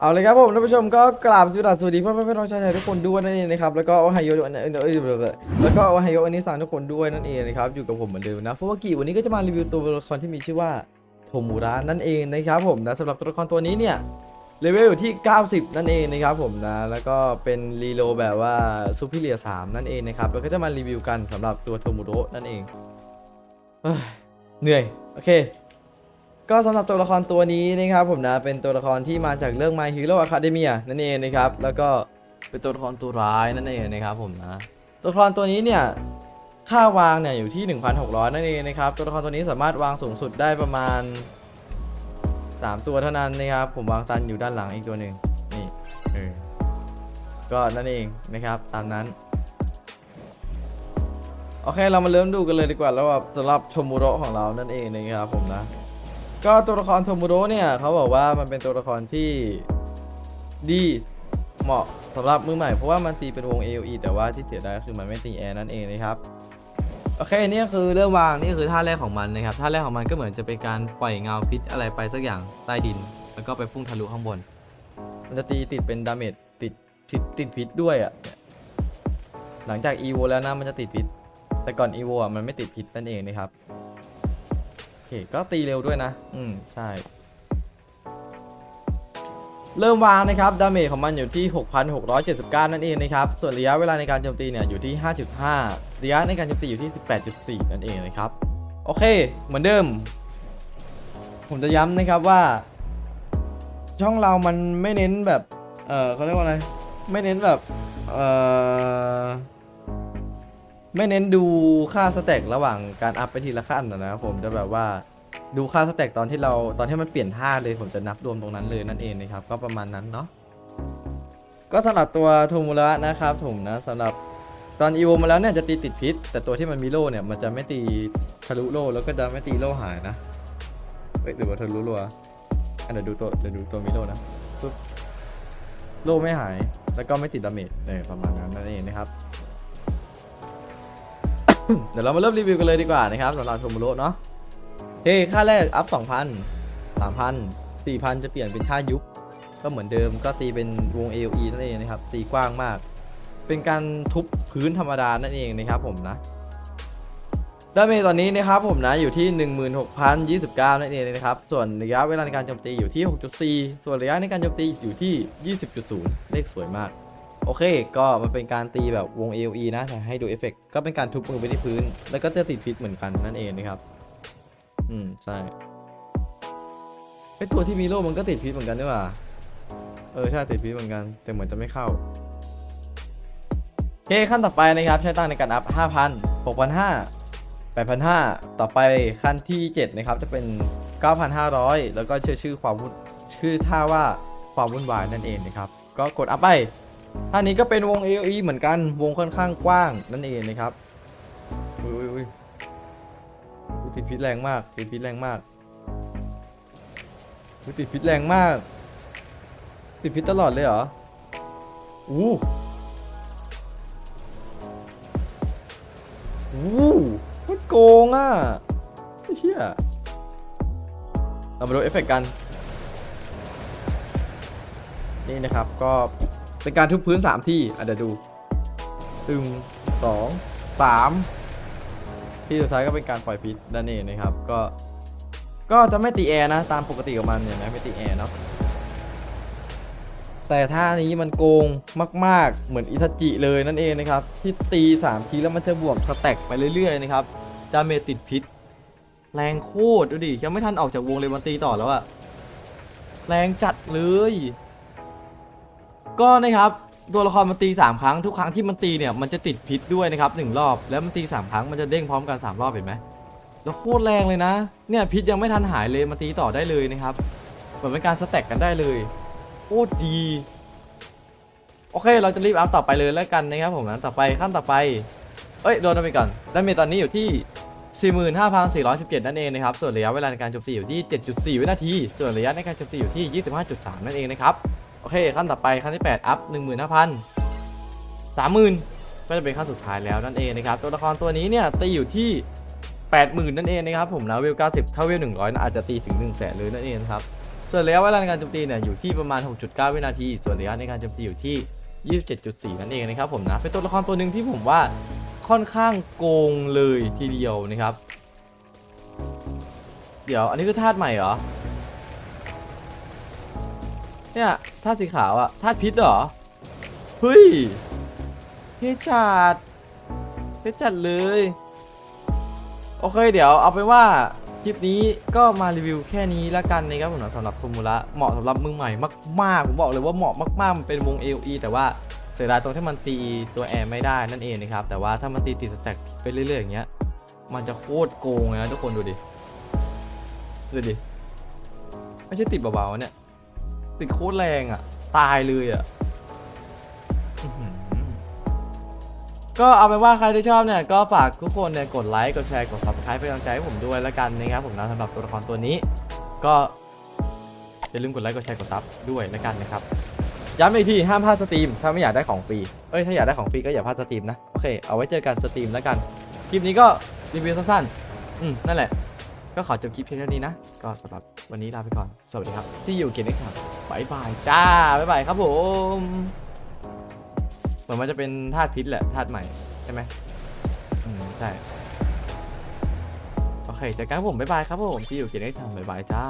เอาเลยครับผมท่านผู้ชมก็กราบสวัสดีเพื่อนเพื่อนๆน้องชาวไทยทุกคนด้วยนั่นเองนะครับแล้วก็โอไฮโอเอ้ยเอ้แล้วก็โอไฮโออันนี้สั่งทุกคนด้วยนั่นเองนะครับอยู่กับผมเหมือนเดิมนะเพราะว่ากี่วันนี้ก็จะมารีวิวตัวละครที่มีชื่อว่าโทมูระนั่นเองนะครับผมนะสำหรับตัวละครตัวนี้เนี่ยเลเวลอยู่ที่ 90 นั่นเองนะครับผมนะแล้วก็เป็นรีโลแบบว่าซูเปอร์เลีย3นั่นเองนะครับแล้วก็จะมารีวิวกันสำหรับตัวโทมูโระนั่นเองเหนื่อยโอเค ก็สำหรับตัวละครตัวนี้นะครับผมนะเป็นตัวละครที่มาจากเรื่อง My Hero Academia นั่นเองนะครับแล้วก็เป็นตัวละครตัวร้ายนั่นเองนะครับผมนะตัวละครตัวนี้เนี่ยค่าวางเนี่ยอยู่ที่ 1,600 นั่นเองนะครับตัวละครตัวนี้สามารถวางสูงสุดได้ประมาณ 3 ตัวเท่านั้นนะครับผมวางตันอยู่ด้านหลังอีกตัวหนึ่งนี่เออก็นั่นเองนะครับตามนั้นโอเคเรามาเริ่มดูกันเลยดีกว่าแล้วสำหรับโทมูโระของเรานั่นเองนะครับผมนะ ก็ตัวละครโทมูโรเนี่ยเขาบอกว่ามันเป็นตัวละครที่ดีเหมาะสำหรับมือใหม่เพราะว่ามันตีเป็นวง AOE แต่ว่าที่เสียดายก็คือมันไม่ตีแอร์นั่นเองนะครับโอเคนี่คือเริ่มวางนี่คือท่าแรกของมันนะครับท่าแรกของมันก็เหมือนจะเป็นการปล่อยเงาพิษอะไรไปสักอย่างใต้ดิน แล้วก็ไปพุ่งทะลุข้างบน มันจะตีติดเป็นดาเมจติดติดติดพิษด้วยอะเนี่ยหลังจากอีโวแล้วนะมันจะติดพิษแต่ก่อนอีโวอะมันไม่ติดพิษนั่นเองนะครับ เคก็ตีเร็วด้วยนะ อืม ใช่ เริ่มวางนะครับ ดาเมจของมันอยู่ที่ 6,679 นั่นเองนะครับ ส่วนระยะเวลาในการโจมตีเนี่ยอยู่ที่ 5.5 ระยะในการโจมตีอยู่ที่ 18.4 นั่นเองนะครับ โอเค เหมือนเดิม ผมจะย้ำนะครับว่า ช่องเรามันไม่เน้นแบบ เออเขาเรียกว่าอะไร ไม่เน้นแบบ เออ ไม่เน้นดูค่าสแต็กระหว่างการอัพไปทีละขั้นนะนะครับผมจะแบบว่าดูค่าสแต็กตอนที่เราตอนที่มันเปลี่ยนท่าเลยผมจะนับรวมตรงนั้นเลยนั่นเองนะครับ ก็ประมาณนั้นเนาะก็สำหรับตัวโทมูระนะครับผมนะสำหรับตอนอีโวมาแล้วเนี่ยจะตีติดพิษ แต่ตัวที่มันมีโล่เนี่ยมันจะไม่ตีทะลุโล่แล้วก็จะไม่ตีโล่หายนะเฮ้ยหรือว่าทะลุโล่อะอันเดี๋ยวดูตัวเดี๋ยวดูตัวมีโล่นะปึ๊บโล่ไม่หายแล้วก็ไม่ติดดาเมจเนี่ยประมาณนั้นนั่นเองนะครับ เดี๋ยวเรามาเริ่มรีวิวกันเลยดีกว่านะครับสำหรับโทมูโระเนาะเฮ้ค่าแรกอัพ2,000 3,000 4,000 จะเปลี่ยนเป็นท่ายุบก็เหมือนเดิมก็ตีเป็นวง AOE นั่นเองนะครับ ตีกว้างมาก เป็นการทุบพื้นธรรมดานั่นเองนะครับผมนะดาเมจตอนนี้นะครับผมนะอยู่ที่ 16,029นั่นเองนะครับ ส่วนระยะเวลาในการโจมตีอยู่ที่ 6.4 ส่วนระยะในการโจมตีอยู่ที่ 20.0 เลขสวยมาก โอเค ก็มันเป็นการตีแบบวง AOE นะแต่ให้ดูเอฟเฟกต์ก็เป็นการทุบมือไปที่พื้น แล้วก็จะติดพิษเหมือนกันนั่นเองนะครับ อืม ใช่ไอตัวที่มีโล่มันก็ติดพิษเหมือนกันนี่หว่าเออใช่ติดพิษเหมือนกัน แต่เหมือนจะไม่เข้าโอเคขั้นต่อไปนะครับ ใช้ตั้งในการอัพ5,000 6,500 8,500 ต่อไปขั้นที่ 7 นะครับ จะเป็น 9,500 แล้วก็ชื่อชื่อความวุ่นชื่อท่าว่าความวุ่นวายนั่นเองนะครับ ก็กดอัพไป ท่านี้ก็เป็นวง AOE เหมือนกัน วงค่อนข้างกว้างนั่นเองนะครับ อุ้ยอุ้ยอุ้ยติดพิษแรงมาก ติดพิษแรงมากติดพิษแรงมาก ติดพิษตลอดเลยเหรอ อู้อู้โคตรโกงอะเฮียเรามาดูเอฟเฟกต์กัน นี่นะครับก็ เป็นการทุบพื้น 3 ที่อะเดี๋ยวดูหนึ่งสองสามที่สุดท้ายก็เป็นการปล่อยพิษนั่นเองนะครับ ก็ ก็จะไม่ตีแอร์นะ ตามปกติของมันเนี่ยนะไม่ตีแอร์เนาะแต่ท่านี้มันโกงมาก ๆ เหมือนอิทาจิเลยนั่นเองนะครับ ที่ตี3ทีแล้วมันจะบวกสแต็กไปเรื่อย ๆ นะครับดาเมจติดพิษ แรงโคตรดูดิ ยังไม่ทันออกจากวงเลยมันตีต่อแล้วอะแรงจัดเลย ก็นะครับตัวละครมันตี3ครั้งทุกครั้งที่มันตีเนี่ยมันจะติดพิษด้วยนะครับหนึ่งรอบแล้วมันตี3ครั้งมันจะเด้งพร้อมกัน3รอบเห็นไหมแล้วโคตรแรงเลยนะ เนี่ยพิษยังไม่ทันหายเลยมาตีต่อได้เลยนะครับเหมือนเป็นการสแต็กกันได้เลยโคตรดีโอเค เราจะรีบอัพต่อไปเลยแล้วกันนะครับผมนะต่อไปขั้นต่อไป เอ้ยโดนไปก่อนดาเมจตอนนี้อยู่ที่ 45,417 นั่นเองนะครับ ส่วนระยะเวลาในการโจมตีอยู่ที่ 7.4 วินาที ส่วนระยะในการโจมตีอยู่ที่ 25.3 นั่นเองนะครับ อเคขั้นต่อไปขั้นที่ 8 อัพ 15,000 30,000 ก็จะเป็นขั้นสุดท้ายแล้วนั่นเองนะครับตัวละครตัวนี้เนี่ยตีอยู่ที่ 80,000 นั่นเองนะครับผมนะเวล 90ถ้าเวล 100นะอาจจะตีถึง 1 0 0 0 0 0เลยนั่นเองนะครับส่วนระยะเวลาในการโจมตีเนี่ยอยู่ที่ประมาณ 6.9 วินาที ส่วนระยะในการโจมตีอยู่ที่ 27.4 นั่นเองนะครับผมนะเป็นตัวละครตัวหนึ่งที่ผมว่าค่อนข้างโกงเลยทีเดียวนะครับ เดี๋ยวอันนี้คือธาตุใหม่เหรอ เนี่ยธาตุสีขาวอะธาตุพิษเหรอ เฮ้ยเทจัดเทจัดเลย โอเคเดี๋ยวเอาไปนว่าคลิปนี้ก็มารีวิวแค่นี้ละกันนะครับผมสำหรับฟอร์มูละเหมาะสำหรับมือใหม่มากๆผมบอกเลยว่าเหมาะมากๆมันเป็นวง AOE แต่ว่าเสียดายตรงที่มันตีตัวแอร์ไม่ได้นั่นเองนะครับ แต่ว่าถ้ามันตีติดสแต็กไปเรื่อยๆอย่างเงี้ยมันจะโคตรโกงเลยนะทุกคนดูดิ ดูดิ ไม่ใช่ติดเบาๆเนี่ย ติดโคตรแรงอะ ตายเลยอะอื้อหือก็เอาเป็นว่าใครที่ชอบเนี่ย ก็ฝากทุกคนเนี่ยกดไลค์กดแชร์กด subscribe เป็นกำลังใจให้ผมด้วยแล้วกันนะครับผมนะสำหรับตัวละครตัวนี้ ก็อย่าลืมกดไลค์กดแชร์กดซับด้วยแล้วกันนะครับย้ำอีกทีห้ามพลาดสตรีม ถ้าไม่อยากได้ของฟรีเอ้ยถ้าอยากได้ของฟรีก็อย่าพลาดสตรีมนะโอเคเอาไว้เจอกันสตรีมแล้วกันคลิปนี้ก็รีวิวสั้นๆอืมนั่นแหละ ก็ขอจบคลิปเพียงเท่านี้นะ ก็สำหรับวันนี้ลาไปก่อน สวัสดีครับ see you again next time บายบายจ้าบายบายครับผม เหมือนมันจะเป็นธาตุพิษแหละธาตุใหม่ ใช่ไหมอืมใช่ โอเคเจอกันผมบายบายครับผม see you again next time บ๊ายบายจ้า